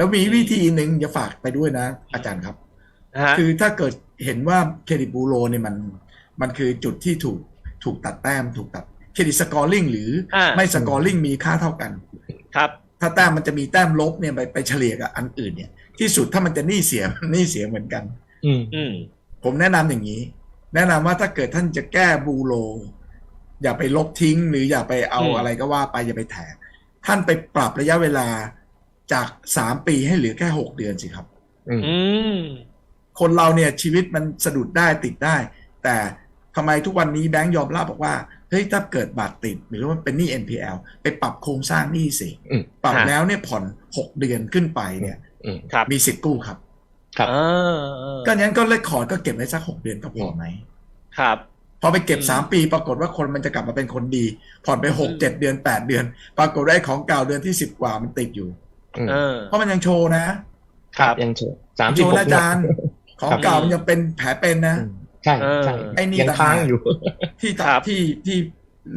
แล้วมีวิธีหนึ่งจะฝากไปด้วยนะ อาจารย์ครับฮะคือถ้าเกิดเห็นว่าเครดิตบูโรเนี่ยมัน มันคือจุดที่ถูกถูกตัดแต้ม ถูกตัดเครดิตสกอร์ลิงหรืออาไม่สกอร์ลิงมีค่าเท่ากัน ครับ ถ้าแต้มมันจะมีแต้มลบเนี่ยไปไปเฉลี่ยกับอันอื่นเนี่ย ที่สุดถ้ามันจะหนี้เสียหนี้เสียเหมือนกัน อืมอืมผมแนะนำอย่างนี้ แนะนำว่าถ้าเกิดท่านจะแก้บูโรอย่าไปลบทิ้ง หรืออย่าไปเอาอืมอะไรก็ว่าไปอย่าไปแถมท่านไปปรับระยะเวลา จากสามปีให้เหลือแค่หกเดือนสิครับอืมอืมคนเราเนี่ยชีวิตมันสะดุดได้ติดได้ แต่ทำไมทุกวันนี้แบงก์ยอมรับบอกว่าเฮ้ยถ้าเกิดบาดติดหรือว่าเป็นหนี้ NPL ไปปรับโครงสร้างหนี้สิอืมปรับฮะแล้วเนี่ยผ่อนหกเดือนขึ้นไปเนี่ยอืมครับมีสิทธิ์กู้ครับ ครับเออเออก็งั้นก็เลขคอร์ดก็เก็บไว้สักหกเดือนก็พอไหมครับพอไปเก็บอืมสามปี ปรากฏว่าคนมันจะกลับมาเป็นคนดี ผ่อนไปหกอืมเจ็ดเดือนแปดเดือน ปรากฏว่าไอ้ของเก่าเดือนที่สิบกว่ามันติดอยู่อืม เออเพราะมันยังโชว์นะครับยังโชว์สามโชสิบว์หกนะอาจารย์ ของเก่ามันยังเป็นแผลเป็นนะ ใช่ใช่เออไอ้นี่ยังต่างหากค้างอยู่ที่ครับที่ที่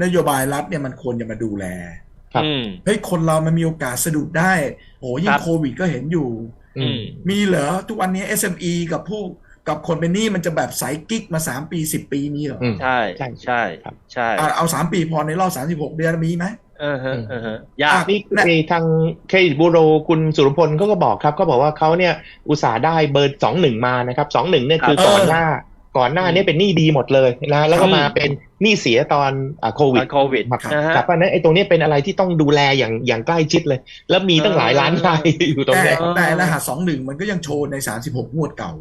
นโยบายรัฐเนี่ยมันควรจะมาดูแลครับอืมเฮ้ยคนเรามันมีโอกาสสะดุดได้โอ้ยิ่คงรับโควิดก็เห็นอยู่อืมมีเหรอทุกวันนี้ SME กับผู้กับคนเป็นหนี้มันจะแบบสายกิ๊กมาสามปีสิบปีมีเหรออืมใช่ใช่ใช่ครับใช่อะเอาสามปีพอในรอบสามสิบหกเดือนมีไหมเออฮะเออฮะยากนี่ไอ้ทางเครดิตบูโรคุณสุรพลเขาก็บอกครับเขาบอกว่าเขาเนี่ยอุตส่าห์ได้เบอร์สองหนึ่งมานะครับสองหนึ่งเนี่ยคือครับก่อนหน้าก่อนหน้าเนี่ยเป็นหนี้ดีหมดเลยนะแล้วก็อืมมาเป็นหนี้เสียตอนอ่าโควิตดอนโควิดครับนะฮะครับเพราะฉะนั้นไอ้ตรงเนี้ยเป็นอะไรที่ต้องดูแลอย่างอย่างใกล้ชิดเลย แล้วมีตั้งหลายล้านรายอยู่ตรงแต่เนี้ยเออแต่รหัสสองหนึ่งมันก็ยังโชว์ในสามสิบหกงวดเก่า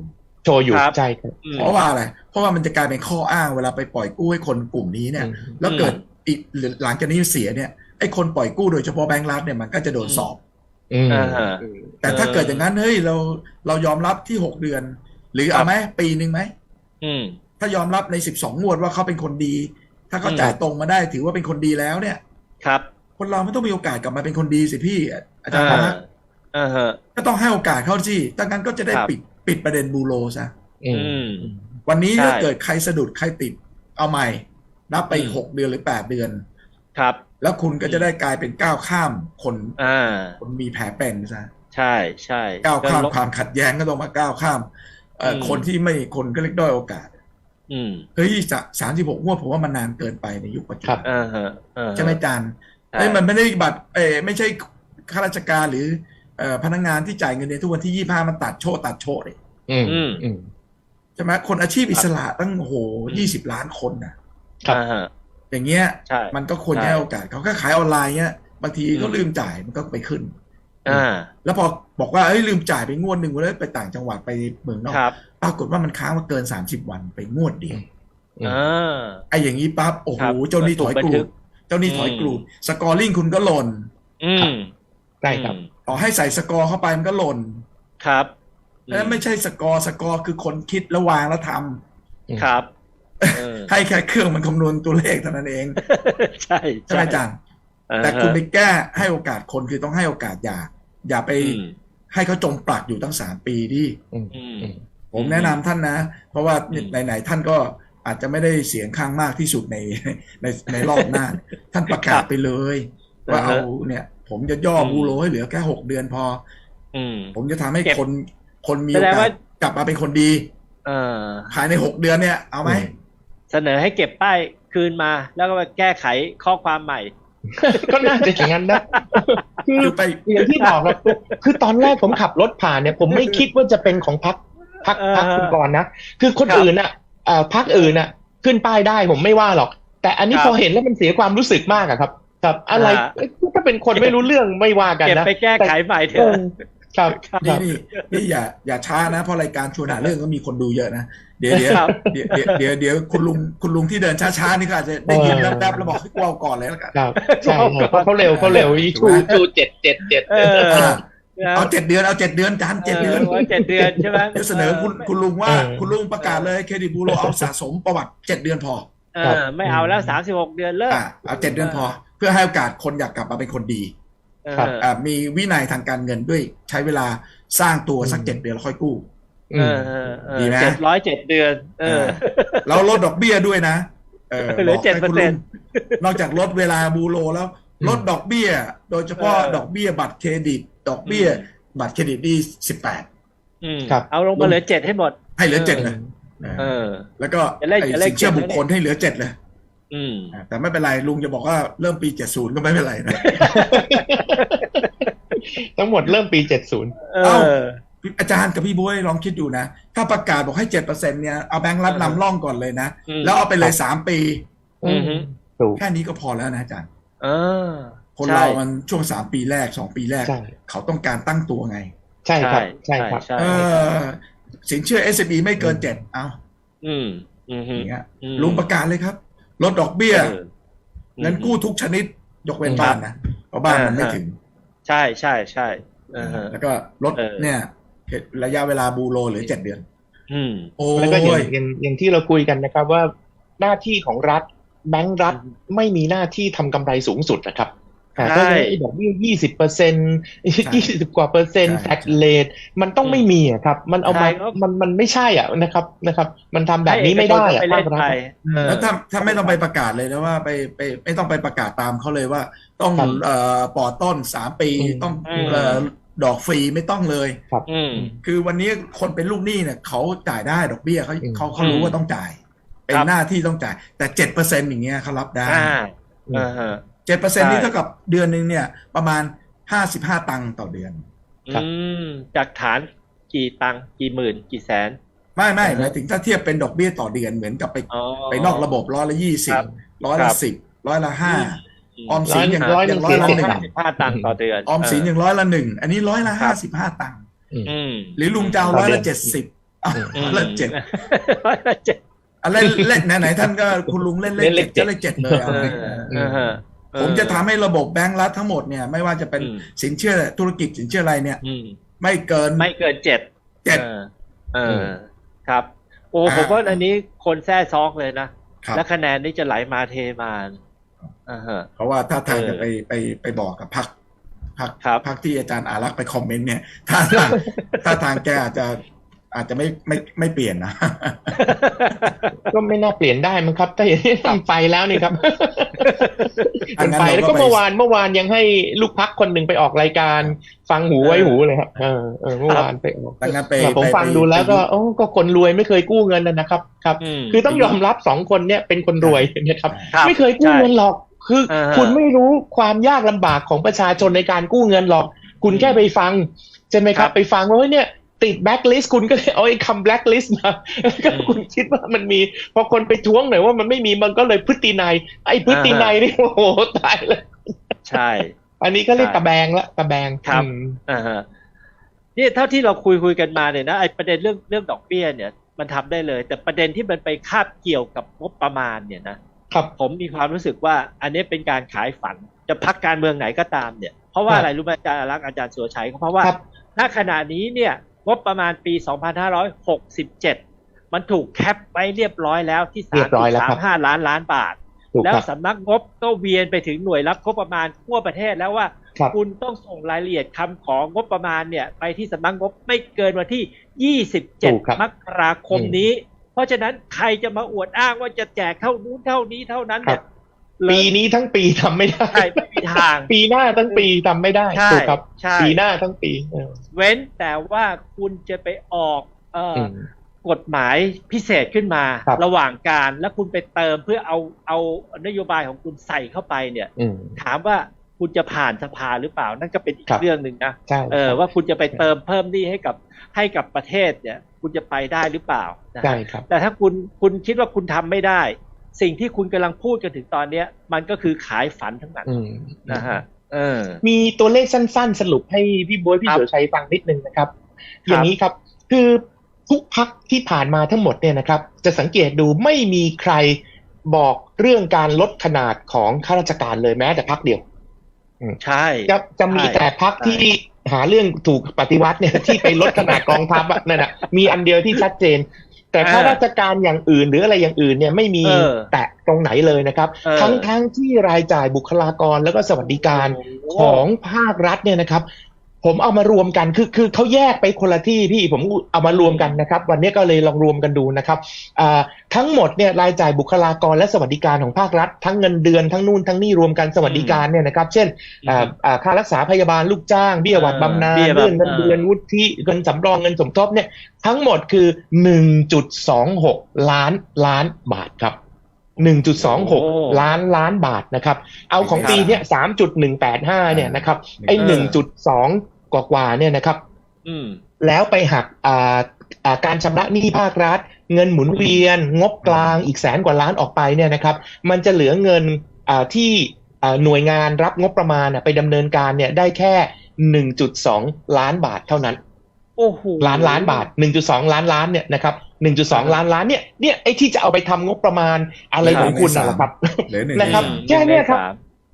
โชว์อยู่ครับใช่ครับอืมเพราะว่าอะไร เพราะว่ามันจะกลายเป็นข้ออ้างเวลาไปปล่อยกู้ให้คนกลุ่มนี้เนี่ยอืมแล้วเกิดอีกหลังจากนี้เสียเนี่ย ไอ้คนปล่อยกู้โดยเฉพาะแบงก์รัฐเนี่ยมันก็จะโดนสอบอืมอ่าฮะแต่ถ้าเกิดอย่างนั้นเฮ้ยเราเรายอมรับที่หกเดือน หรือเอาไหมปีหนึ่งไหมอืมถ้ายอมรับในสิบสองงวดว่าเขาเป็นคนดี ถ้าเขาจ่ายตรงมาได้ถือว่าเป็นคนดีแล้วเนี่ย ครับ คนเราไม่ต้องมีโอกาสกลับมาเป็นคนดีสิพี่ อาจารอ่าย์นะอ่าฮะก็ต้องให้โอกาสเขาสิถ้างั้นก็จะได้ครับปิดปิดประเด็นบูโรซะอือืมมวันนี้ใช่ถ้าเกิดใครสะดุดใครติดเอาใหม่ นับไปอืมหกเดือนหรือแปดเดือน ครับ แล้วคุณก็จะได้กลายเป็นก้าวข้ามคนอ่าคนมีแผลเป็นซะใช่ใช่ก้าวข้ามก็ลดความขัดแย้งก็ต้องมาก้าวข้ามเอ่ออมคนที่ไม่คนก็เล็กด้อยโอกาสอืมเฮ้ยสามสิบหกงวดผมว่ามันนานเกินไปในยุคปัจจุบันอ่าฮะอ่าฮะใช่ไหมจานใช่เอ้ยมันไม่ได้บัตรเอ้ยไม่ใช่ข้าราชการหรือเอ่อพนักงานที่จ่ายเงินเดือนทุกวันที่ยี่ห้ามันตัดโชว์ตัดโชว์เลยอืมอืมอืมใช่ไหมคนอาชีพอิสระตั้งโอ้โหยี่สิบล้านคนนะครับ อ่าฮะอย่างเงี้ยใช่มันก็ควรใช่ ให้โอกาสเขาก็ขายออนไลน์เงี้ยบางทีก็อืมลืมจ่ายมันก็ไปขึ้น อ่าแล้วพอบอกว่าเอ้ยลืมจ่ายไปงวดหนึ่งแล้วไปต่างจังหวัดไปเมืองนอกครับปรากฏว่ามันค้างมาเกินสามสิบวันไปงวดเดียวอืมอ่า ไอ้อย่างนี้ปั๊บโอ้โหครับเจ้าหนี้ถอยกรูบันทึดกเจ้าหนี้ถอยกรูดสกอร์ลิงคุณก็หล่นอืมใช่ครับ ต่อให้ใส่สกอร์เข้าไปมันก็หล่นครับแล้วไม่ใช่สกอร์สกอร์คือคนคิดแล้ววางแล้วทำ ครับเออ ให้แค่เครื่องมันคำนวณตัวเลขเท่านั้นเอง ใช่ใช่ไหมอาจารย์อ่าฮะแต่คุณไปแก้ให้โอกาสคนคือต้องให้โอกาสอย่า อย่าไปอืมให้เขาจมปลักอยู่ตั้งสามปีดิอืมอืมอืมผมแนะนำท่านนะ เพราะว่าอืมไหนๆท่านก็อาจจะไม่ได้เสียงข้างมากที่สุดในในในรอบหน้า ท่านประกาศไปเลย ว่าเอาเนี่ย ผมจะย่อบูโรให้เหลือแค่หกเดือนพอ อืมผมจะทำให้เก็บคนคนมีแสโอดงกาว่าสกลับมาเป็นคนดีเออภายในหกเดือนเนี่ย เอาไหม เสนอให้เก็บป้ายคืนมา แล้วก็มาแก้ไขข้อความใหม่ ก็น่าจะอย่างนั้นนะคือคือไปอย่างที่บอกครับคือตอนแรกผมขับรถผ่านเนี่ย ผมไม่คิดว่าจะเป็นของพักพักเออพักคุณกรณ์นะ คือคนครับอื่นอะเอ่อพักอื่นอะ ขึ้นป้ายได้ผมไม่ว่าหรอก แต่อันนี้ครับพอเห็นแล้วมันเสียความรู้สึกมากอะครับครับอะไรอ่าเอ้ยถ้าเป็นคนไม่รู้เรื่องไม่ว่ากันเก็บนะไปแก้ไขใหม่เถเออะอ ครับคนี่รับนี่นี่อย่าอย่าช้านะเพราะรายการชวนหาเรื่องก็มีคนดูเยอะนะเดี๋ยวเดี๋ยวครับเดี๋ยวเดี๋ยวเดี๋ยวเดี๋ยวคุณลุงคุณลุงที่เดินช้าๆนี่ก็อาจจะได้ยินแป๊บๆแล้วบอกให้กลัวก่อนเลยแล้วกันครับใช่ครับเพราะเขาเร็วเขาเร็วอีชูชูเจ็ดเจ็ดเจ็ดเอออ่าเอาเจ็ดเดือนเอาเจ็ดเดือนจานเจ็ดเดือนว่าเจ็ดเดือนใช่ไหมเดี๋ยวเสนอคุณคุณลุงว่าคุณลุงประกาศเลยเครดิตบูโรเอาสะสมประวัติเจ็ดเดือนพอเออไม่เอาแล้วสามสิบหกเดือนเลิกอ่าเอาเจ็ดเดือนพอ เพื่อให้โอกาสคนอยากกลับมาเป็นคนดีเอออ่า มีวินัยทางการเงินด้วยใช้เวลาสร้างตัวสักเจ็ดเดือนแล้วค่อยกู้อืเอมอเออเออดีไหมเจ็ดร้อยเจ็ดเดือนเออแล้วลดดอกเบี้ยด้วยนะเออเหลือบอกให้คุณลุง7%นอกจากลดเวลาบูโรแล้วอืมลดดอกเบี้ย โดยเฉพาะเออดอกเบี้ยบัตรเครดิต ดอกเบี้ยอืมบัตรเครดิตนี่สิบแปดอืมครับเอาลงมาเหลือเจ็ดให้หมด ให้เหลือเจ็ดเลยเออแล้วก็จะเล่นไอ้จะเล่นสินเชื่อเจ็ดบุคคลให้เหลือเจ็ดเลย อืมอ่าแต่ไม่เป็นไรลุงจะบอกว่าเริ่มปีเจ็ดศูนย์ก็ไม่เป็นไรนะทั้งหมดเริ่มปี70เอเอ้าออาจารย์กับพี่บุ้ยลองคิดดูนะ ถ้าประกาศบอกให้เจ็ดเปอร์เซ็นเนี่ยเอาแบงค์รัฐนำร่องก่อนเลยนะอืมแล้วเอาไปเลยสามปีอือฮึถูกแค่นี้ก็พอแล้วนะอาจารย์เออคนใช่เรามันช่วงสามปีแรกสองปีแรกใช่เขาต้องการตั้งตัวไง ใช่ครับ ใช่ครับใช่เออสินเชื่อ s อ b ไม่เกินเจ็ดเอาอืมอืมอย่างเงี้ยอืมลุงประกาศเลยครับ ลดดอกเบี้ยเออเงินกู้ทุกชนิดยกเว้นอืมบ้านนะเพราะบ้านมันไม่อ่าถึง ใช่ใช่ใช่เออฮะแล้วก็ลดเออเนี่ยระยะเวลาบูโรเหลือเจ็ดเดือนอืมโอ้แล้วก็อย่างยอย่างอย่างที่เราคุยกันนะครับว่าหน้าที่ของรัฐแบงก์รัฐไม่มีหน้าที่ทำกำไรสูงสุดนะครับแต่ถ้า ใช่ไอ้ดอกเบี้ยยี่สิบเปอร์เซ็นยี่สิบกว่าเปอร์เซ็นต์ใช่แฟดเลทมันต้องไม่มีอะครับ มันเอามาใช่ครับมันมันไม่ใช่อะนะครับนะครับ มันทำแบบนี้ไม่ได้อะให้เอกชนภาคไปรัฐเล่นไปอะเออแล้วถ้าถ้าไม่ต้องไปประกาศเลยนะว่าไปไปไม่ต้องไปประกาศตามเขาเลยว่า ต้องครับเอ่อปอต้นสามปีอืมต้องอืมเอ่อดอกฟรีไม่ต้องเลยอืมคือวันนี้คนเป็นลูกหนี้เนี่ยเขาจ่ายได้ดอกเบี้ยเขาอืมเขาเขารู้ว่าต้องจ่าย เป็นครับหน้าที่ต้องจ่าย แต่เจ็ดเปอร์เซ็นต์อย่างเงี้ยเขารับได้อ่า เออฮะเจ็ดเปอร์เซ็นต์ใช่นี่เท่ากับเดือนหนึ่งเนี่ย ประมาณห้าสิบห้าตังค์ต่อเดือนครับอืมจากฐานกี่ตังค์กี่หมื่น กี่แสน ไม่ไม่อ่าฮะหมายถึงถ้าเทียบเป็นดอกเบี้ยต่อเดือนเหมือนกับไปอ๋อไปนอกระบบร้อยละยี่สิครับบร้อยครัละบสิบร้อยละห้าอืมออมสินอย่างร้อยหนึ่อย่างงร้อยละเสียหนึ่งสิบสิบห้าตังค์ต่อเดือนออมสินอย่างร้อยละหนึ่งอันนี้ร้อยละครัห้าบสิบห้าตังค์อืมหรือลุงจะเอาต่ร้ออยเดืละอนเจ็ดสิบเอาอืมร้อยละเจ็ดร้อยละเจ็ดอันเล่นเล่นไหนไหนๆท่านก็คุณลุงเล่นเลขเล่นเลเจ็ขดเจ็ดก็เลขเจ็ดเลย เอาเอไหมอเออฮะผมจะทำให้ระบบแบงก์รัฐทั้งหมดเนี่ยไม่ว่าจะเป็นอืมสินเชื่อธุรกิจสินเชื่ออะไรเนี่ยอืมไม่เกินไม่เกินเจ็ดเจ็ดออเออครับ โอ้อ่าผมว่าอันนี้คนแท้ซอกเลยนะครับและคะแนนนี่จะไหลมาเทมาอ่าฮะเพราะว่าถ้าทางเออจะไปไปไปบอกกับพักพักครับพักที่อาจารย์อารักษ์ไปคอมเมนต์เนี่ยถ้าทางถ้าทางแกอาจจะ อาจจะไม่ไม่ไม่เปลี่ยนนะ ก็ไม่น่าเปลี่ยนได้มั้งครับ ถ้าอย่างนี้ทำไปแล้วนี่ครับอันมันนั้นไปเราก็แล้วก็ไปเมื่อวานเมื่อวานยังให้ลูกพักคนหนึ่งไปออกรายการ ฟังหูไว้หูเลยครับเออเออเมื่อวานไปออกดังนั้นไปแต่ผมไปฟังไปดูแล้วก็ไปโอ้ก็คนรวยไม่เคยกู้เงินนะนะครับ ครับมคือต้องยอมรับสองคนเนี่ยเป็นคนรวยนะครับรับไม่เคยกู้เงินหรอก คืออ่าฮะคุณไม่รู้ความยากลำบากของประชาชนในการกู้เงินหรอก คุณแค่ไปฟังใช่ไหมครัครับบไปฟังว่าเฮ้ยเนี่ย ติดแบ็คลิสต์คุณก็เลยเอาไอ้คำแบ็คลิสต์มาก็อืมคุณคิดว่ามันมี พอคนไปท้วงหน่อยว่ามันไม่มีมันก็เลยพฤตินัยไอ้พฤตินัยนี่โอ้โหตายเลยใช่ อันนี้ก็เรียกใช่ตะแบงละตะแบงครับอืมอ่าฮะนี่เท่าที่เราคุยคุยกันมาเนี่ยนะไอ้ประเด็นเรื่องเรื่องดอกเบี้ยเนี่ย มันทำได้เลย แต่ประเด็นที่มันไปคาบเกี่ยวกับงบประมาณเนี่ยนะครับผมมีความรู้สึกว่า อันนี้เป็นการขายฝันจะพักการเมืองไหนก็ตามเนี่ยเพราะว่าครับอะไรรู้ไหมอาจารย์อารักษ์อาจารย์สุรชัยเพราะว่าครับณขณะนี้เนี่ย งบประมาณปี 2567 มันถูกแคปไว้เรียบร้อยแล้วที่เรียบร้อยแล้วครับ3.35 ล้านล้านบาทถูกแล้วครับสำนักงบก็เวียนไปถึงหน่วยรับงบประมาณทั่วประเทศแล้วว่าครับคุณต้องส่งรายละเอียดคำของงบประมาณเนี่ย ไปที่สำนักงบไม่เกินวันที่ถูกครับ27 มกราคมนี้ เพราะฉะนั้นใครจะมาอวดอ้างว่าจะแจกเท่านู้นเท่านี้เท่านั้นเนี่ย ปีนี้ทั้งปีทำไม่ได้ใช่ไม่มีทาง ปีหน้าทั้งปีทำไม่ได้ใช่ถูกครับใช่ปีหน้าทั้งปีเออเว้นแต่ว่าคุณจะไปออกเอ่อออืมกฎหมายพิเศษขึ้นมาครับระหว่างการแล้วคุณไปเติมเพื่อเอาเอานโยบายของคุณใส่เข้าไปเนี่ยอืมถามว่าคุณจะผ่านสภาหรือเปล่านั่นก็เป็นอีกครับเรื่องหนึ่งนะใช่เออว่าคุณจะไปเติมเพิ่มหนี้ให้กับให้กับประเทศเนี่ย คุณจะไปได้หรือเปล่านะใช่ฮะครับแต่ถ้าคุณคุณคิดว่าคุณทำไม่ได้ สิ่งที่คุณกำลังพูดกันถึงตอนเนี้ย มันก็คือขายฝันทั้งนั้นอืมนะฮะเออมีตัวเลขสั้น ๆ สรุปให้พี่บวยพี่ครับสุรชัยฟังนิดนึงนะครับครับ อย่างนี้ครับคือทุกพักที่ผ่านมาทั้งหมดเนี่ยนะครับ จะสังเกตดูไม่มีใครบอกเรื่องการลดขนาดของข้าราชการเลยแม้แต่พักเดียวใช่จะจะมีใช่แต่พักที่หาเรื่องถูกปฏิวัติเนี่ยที่ไปลดขนาดกองทัพอะนั่นแหะมีอันเดียวที่ชัดเจน แต่ข้าราชการอย่างอื่นหรืออะไรอย่างอื่นเนี่ยไม่มีเออแตะตรงไหนเลยนะครับเออทั้งทั้งที่รายจ่ายบุคลากรแล้วก็สวัสดิการโอ้โหของภาครัฐเนี่ยนะครับ ผมเอามารวมกันคือคือเขาแยกไปคนละที่พี่ผมเอามารวมกันนะครับ วันนี้ก็เลยลองรวมกันดูนะครับอ่าทั้งหมดเนี่ยรายจ่ายบุคลากรและสวัสดิการของภาครัฐ ทั้งเงินเดือนทั้งนู่นทั้งนี่รวมกันสวัสดิการเนี่ยนะครับ เช่นอ่าอ่าค่ารักษาพยาบาลลูกจ้างเบี้ยหวัดบำนาญเบี้ยบำเรื่องเงินเดือนวุฒิเงินสำรองเงินสมทบเนี่ยทั้งหมดคือ 1.26 ล้านล้านบาทครับ1.26 ล้านล้านบาทนะครับ เอาของปีเนี้ย3.185 เนี่ยนะครับ ไอ้หนึ่งจุดสอง กว่าๆเนี่ยนะครับอืมแล้วไปหักอ่าอ่าการชำระหนี้ภาครัฐ เงินหมุนเวียน งบกลางอีกแสนกว่าล้านออกไปเนี่ยนะครับ มันจะเหลือเงินอ่าที่อ่าหน่วยงานรับงบประมาณน่ะไปดำเนินการเนี่ยได้แค่ 1.2 ล้านบาทเท่านั้นโอ้โหล้านล้านบาท 1.2 ล้านล้านเนี่ยนะครับ1.2 ล้านล้านเนี่ยเนี่ยไอ้ที่จะเอาไปทำงบประมาณอะไรของคุณน่ะแหละครับเหลือหนึ่งนะครับในสามแค่เนี้ยครับ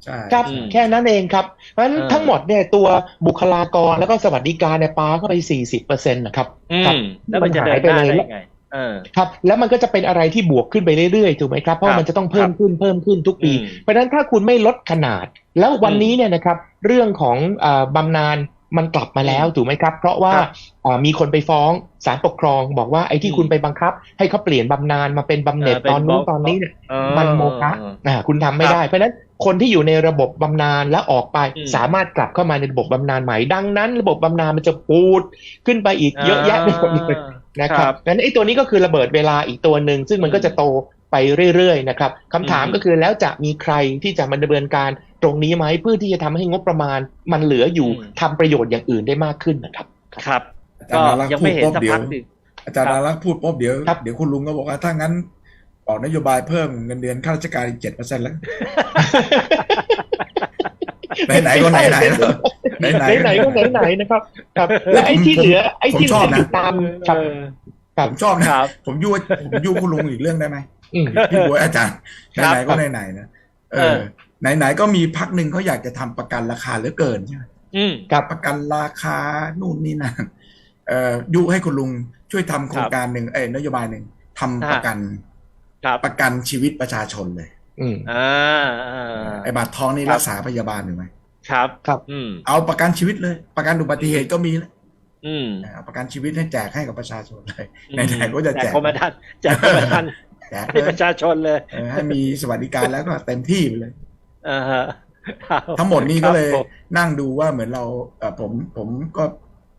หงในสามใช่ครับอืมแค่นั้นเองครับ เพราะฉะนั้นเออทั้งหมดเนี่ยตัวบุคลากรแล้วก็สวัสดิการเนี่ยปาเข้าไป40เปอร์เซ็นต์นะครับอืครับมแล้วมันจะเดินหน้าได้ไงเออครับแล้วมันก็จะเป็นอะไรที่บวกขึ้นไปเรื่อยๆถูกไหมครับเพราะครับมันจะต้องเพิ่มขึ้นเพิ่มขึ้นทุกปีอืมเพราะฉะนั้นถ้าคุณไม่ลดขนาด แล้ววันนี้เนี่ยนะครับเรื่องของอาบำนาญมันกลับมาแล้วถูกไหมครับ เพราะว่าครับอ่ามีคนไปฟ้องศาลปกครอง บอกว่าไอ้ที่อืมคุณไปบังคับ ให้เขาเปลี่ยนบำนาญมาเป็นบำเหน็จเออเป็นตอนนู้นบอกตอนนี้เนี่ยเออมันโมฆะอ่าคุณทำไม่ครับได้เพราะฉะนั้น คนที่อยู่ในระบบบำนาญและออกไปอืมสามารถกลับเข้ามาในระบบบำนาญใหม่ดังนั้น ระบบบำนาญมันจะปูดขึ้นไปอีกเยอะแยะไปหมดเลยนะครับงั้นไอ้ตัวนี้ก็คือระเบิดเวลาอีกตัวหนึ่งซึ่งมันก็จะโตไปเรื่อยๆนะครับคำถามอืมก็คือแล้วจะมีใครที่จะมาดำเนินการตรงนี้ไหมเพื่อที่จะทำให้งบประมาณ มันเหลืออยู่ทำประโยชน์อย่างอื่นได้มากขึ้นนะครับ ครับอาจารก็ย์นารักษ์ยังพูไม่ดเห็นปุ๊บสักเดี๋ยพัวกหนึ่งอาจารย์ครับนารักษ์พูดปุ๊บเดี๋ยวครับเดี๋ยวคุณลุงก็บอกว่าถ้างั้น ออกนโยบายเพิ่มเงินเดือนข้าราชการอีกเจ็ดเปอร์เซ็นต์แล้ว ไหนๆก็ไหนๆแล้วไหนๆไหนๆก็ไหนๆนะครับครับและไอ้ที่เหลือ ไอ้ที่ผมชอบนะติดตามครับเออครับผมชอบนะครับผมยุ่ผมยุ่คุณลุงอีกเรื่องได้ไหมอืมพี่บวยอาจารย์ครับไหนๆก็ไหนๆนะเอเอออ ไหนๆก็มีพักหนึ่งเขาอยากจะทำประกันราคาเหลือเกินใช่ไหมอืมครับประกันราคานู่นนี่นั่นเอ่อยุให้คุณลุงช่วยทำโครงการหนึ่งเอ้ยนโยบายหนึ่งทำประกันครับ ประกันชีวิตประชาชนเลย อืมอ่าอ่าไอ้บาททองนี่ครับรักษาพยาบาลหรือไม่ครับครับอืมเอาประกันชีวิตเลย ประกันอุบัติเหตุก็มีนะอืมเอาประกันชีวิตให้แจกให้กับประชาชนเลยไหนๆก็จะแจกกรมธรรม์แจกกรมธรรม์แจกให้เลปยระชาชนเลยเออให้มีสวัสดิการแล้วก็เต็มที่ไปเลยอ่าฮะครับทั้งหมดนี้ก็เลยครับผมนั่งดูว่าเหมือนเราเออผมผมก็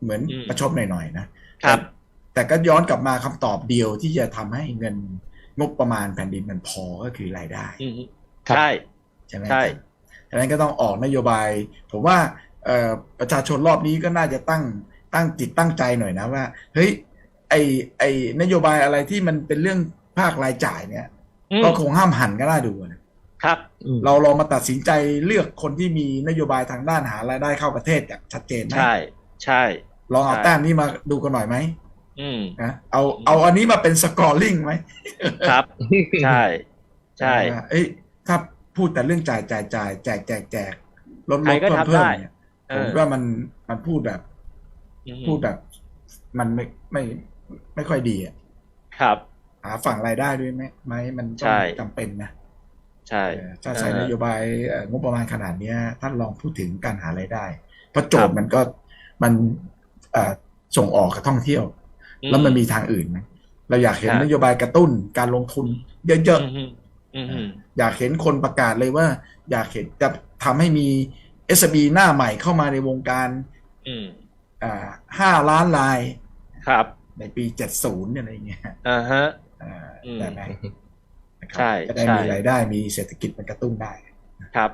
เหมือนอืมประชดหน่อยๆนะครับ แต่แต่ก็ย้อนกลับมาคำตอบเดียวที่จะทำให้เงิน งบประมาณแผ่นดินมันพอก็คือรายได้อืมครับใช่ใช่ไหมใช่ฉะนั้นก็ต้องออกนโยบาย ผมว่าเอ่อประชาชนรอบนี้ก็น่าจะตั้งตั้งจิตตั้งใจหน่อยนะว่า เฮ้ยไอไอนโยบายอะไรที่มันเป็นเรื่องภาครายจ่ายเนี่ยอืมก็คงห้ามหันก็น่าดูนะครับอืมเราลองมาตัดสินใจเลือกคนที่มีนโยบายทางด้านหารายได้เข้าประเทศอย่างชัดเจนไหมใช่ ใช่ลองเอาใช่แต้มนี้มาดูกันหน่อยไหมอืม นะเอาเอาอันนี้มาเป็นสกอร์ลิงไหมครับ ใช่ ใช่ว่าเอ้ยถ้าพูดแต่เรื่องจ่ายจ่ายจ่ายแจกแจกแจกลดใคลรดก็เพิ่มทำเพิ่มได้เนี่ยเอผมอว่ามันมันพูดแบบอืมพูดแบบ มันไม่ไม่ไม่ค่อยดีอะครับ หาฝั่งรายได้ด้วยไหมไหมมันต้ใช่องจำเป็นนะใช่เออถ้าใช้เออนโยบายเอ่องบประมาณขนาดเนี้ยท่านลองพูดถึงการหารายได้เพราะโจทย์มันก็มันเอ่อส่งออกกับท่องเที่ยว แล้วมันมีทางอื่นไหมเราอยากเห็นครับนโยบายกระตุ้นการลงทุนเยอะอืมอืมอืมๆอยากเห็นคนประกาศเลยว่า อยากเห็นจะทำให้มี s อ b หน้าใหม่เข้ามาในวงการอืมอ่าห้าล้านลายครับ ในปีเจ็ดศูนย์อะไรเงี้ยอ่าฮะอ่าอืมได้ไหมนะครับใช่จะได้ใช่มีรายได้มีเศรษฐกิจมันกระตุ้นได้ครับ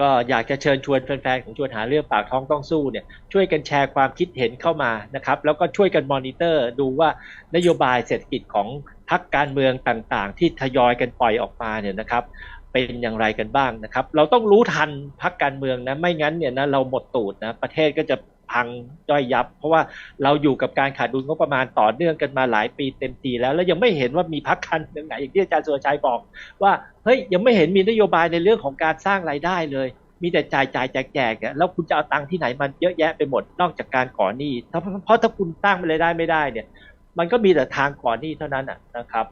ก็อยากจะเชิญชวนแฟนๆของชวนหาเรื่องปากท้องต้องสู้เนี่ยช่วยกันแชร์ความคิดเห็นเข้ามานะครับแล้วก็ช่วยกันมอนิเตอร์ดูว่านโยบายเศรษฐกิจของพรรคการเมืองต่างๆ ที่ทยอยกันปล่อยออกมาเนี่ยนะครับเป็นอย่างไรกันบ้างนะครับ เราต้องรู้ทันพรรคการเมืองนะไม่งั้นเนี่ยนะเราหมดตูดนะประเทศก็จะ พังย่อยยับ เพราะว่าเราอยู่กับการขาดดุลงบประมาณต่อเนื่องกันมาหลายปีเต็มทีแล้ว แล้วยังไม่เห็นว่ามีพรรคการเมืองไหนอย่างที่อาจารย์สุรชัยบอก ว่าเฮ้ยยังไม่เห็นมีนโยบายในเรื่องของการสร้างรายได้เลย มีแต่จ่ายจ่ายแจกแจกอะแล้วคุณจะเอาตังค์ที่ไหนมันเยอะแยะไปหมดนอกจากการก่อหนี้เพราะถ้าคุณสร้างรายได้ไม่ได้เนี่ย มันก็มีแต่ทางก่อหนี้เท่านั้นนะครับ